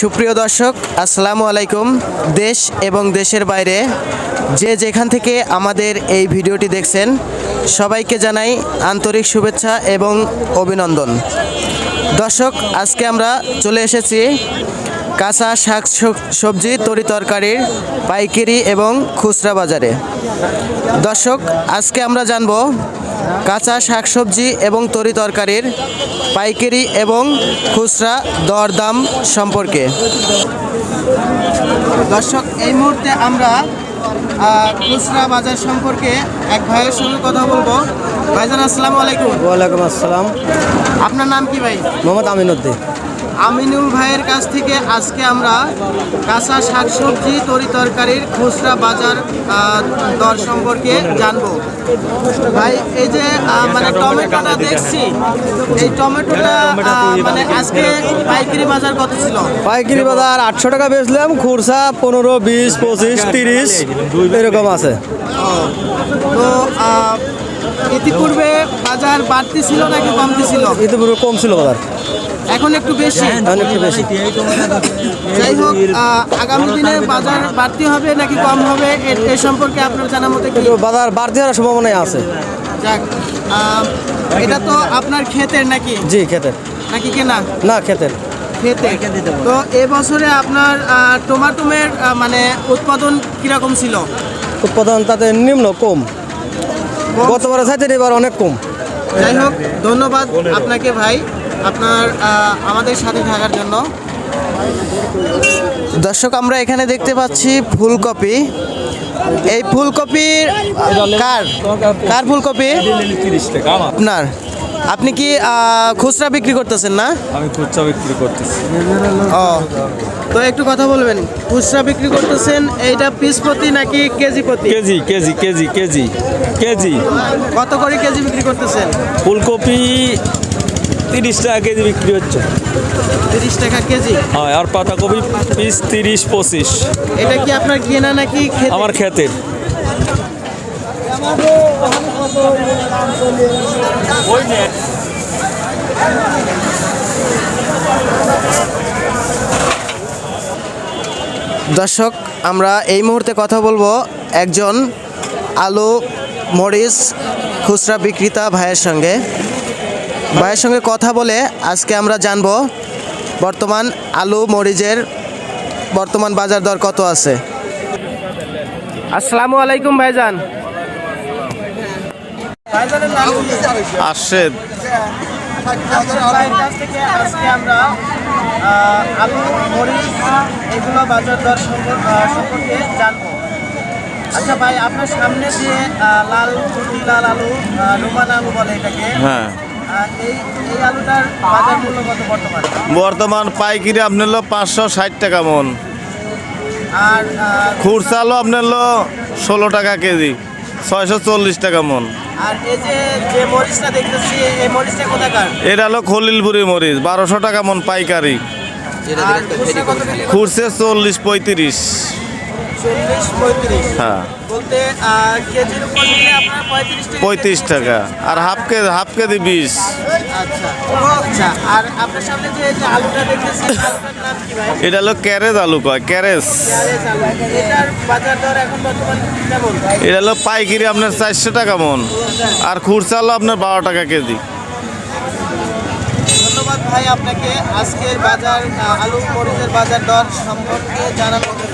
সুপ্রিয় দর্শক, আসসালামু আলাইকুম। দেশ এবং দেশের বাইরে যে যেখান থেকে আমাদের এই ভিডিওটি দেখছেন, সবাইকে জানাই আন্তরিক শুভেচ্ছা এবং অভিনন্দন। দর্শক, আজকে আমরা চলে এসেছি কাঁচা শাক সবজি তরি তরকারির পাইকারি এবং খুচরা বাজারে। দর্শক আজকে আমরা জানব কাঁচা শাকসবজি এবং তরি তরকারির পাইকারি এবং খুচরা দরদাম সম্পর্কে। দর্শক এই মুহূর্তে আমরা খুচরা বাজার সম্পর্কে এক ভাইয়ের সঙ্গে কথা বলব। ভাইজান আসসালামু আলাইকুম। ওয়ালাইকুম আসসালাম। আপনার নাম কি ভাই? মোহাম্মদ আমিনুদ্দিন আমিনুল ভাইয়ের কাছ থেকে আজকে আমরা কাঁচা শাকসবজি তরি তরকারির খুচরা বাজার দর সম্পর্কে জানব। ভাই এই যে মানে টমেটোটা দেখছি এই টমেটোটা মানে আজকে পাইকারি বাজার কত ছিল? পাইকারি বাজার আটশো টাকা বেচলাম খুরসা পনেরো বিশ পঁচিশ তিরিশ এরকম আছে। তো ইতিপূর্বে বাজার বাড়তি ছিল নাকি কমতি ছিল? ইতিপূর্বে কম ছিল বাজার। এখন একটু বেশি? এখন একটু বেশি। যাই হোক আগামী দিনে বাজার বাড়তি হবে নাকি কম হবে? এ- সম্পর্কে আপনার জানা মতে কি? বাজার বাড়তি হওয়ার সম্ভাবনাই আছে। যাক এটা তো আপনার ক্ষেতের নাকি? জি ক্ষেতের। নাকি কেনা? না খেতে খেতে তো এবছরে আপনার টমাটোমের মানে উৎপাদন কীরকম ছিল? উৎপাদন তাতে নিম্ন কম। গতবারের চাইতে এবার অনেক কম। যাই হোক ধন্যবাদ আপনাকে ভাই আপনার আমাদের সাথে থাকার জন্য। দর্শক আমরা এখানে দেখতে পাচ্ছি ফুলকপি। এই ফুলকপির কার? কার ফুলকপি? তিরিশ টাকা আমার। আপনার? আপনি কি খুচরা বিক্রি করতেছেন না? আমি খুচরা বিক্রি করতেছি। ও তো একটু কথা বলবেন। খুচরা বিক্রি করতেছেন এইটা পিস প্রতি নাকি কেজি প্রতি? Kg kg kg kg kg. কত করে কেজি বিক্রি করতেছেন? ফুলকপি তিরিশ টাকা কেজি বিক্রি হচ্ছে। তিরিশ টাকা কেজি? হ্যাঁ আর পাতাকপি পিস তিরিশ পঁচিশ। এটা কি আপনার কেনা নাকি? আমার ক্ষেতের দর্শক, আমরা এই মুহূর্তে কথা বলব একজন আলু মরিচ খুচরা বিক্রেতা ভাইয়ের সঙ্গে। ভাইয়ের সঙ্গে কথা বলে আজকে আমরা জানব বর্তমান আলু মরিচের বর্তমান বাজার দর কত আছে। আসসালামু আলাইকুম ভাইজান। আসে ভাইয়ের কাছ থেকে আজকে আমরা আলু মরিচ এগুলো বাজার দর সম্পর্কে জানব আচ্ছা ভাই আপনার সামনে যে লাল চুটি লাল আলু রোমান আলু বলে এটাকে হ্যাঁ। বর্তমানে পাইকিরি আপনার হলো পাঁচশো ষাট টাকা মন। আর আহ, খুরসা হলো আপনার হলো ষোলো টাকা কেজি ছয়শো চল্লিশ টাকা মন। আর এই যে যে মরিচটা দেখতেছি এই মরিচটা কোথাকার? এটা হলো খলিলপুরি মরিচ বারোশো টাকা মন পাইকারি? খুরসে চল্লিশ পঁয়ত্রিশ। চল্লিশ পঁয়ত্রিশ। হ্যাঁ। বলতে কেজির উপর নিলে আপনার পঁয়ত্রিশ টাকা পঁয়ত্রিশ টাকা। আর হাফ কেজি হাফ কেজি বিশ। আচ্ছা। আচ্ছা। আর আপনার সামনে যে এই যে আলুটা দেখতেছি আলুটার নাম কি ভাই? এটা হলো ক্যারেজ আলু কয় ক্যারেজ। পেঁয়াজ আলু। এটার বাজার দর এখন বর্তমান কেমন? এটা হলো পাইকারি আপনার চারশো টাকা মন। আর খুরসা হলো আপনার বারো টাকা কেজি। ধন্যবাদ ভাই আপনাকে। আজকের বাজার আলু মরিচের বাজার দর সম্পর্কে জানানোর জন্য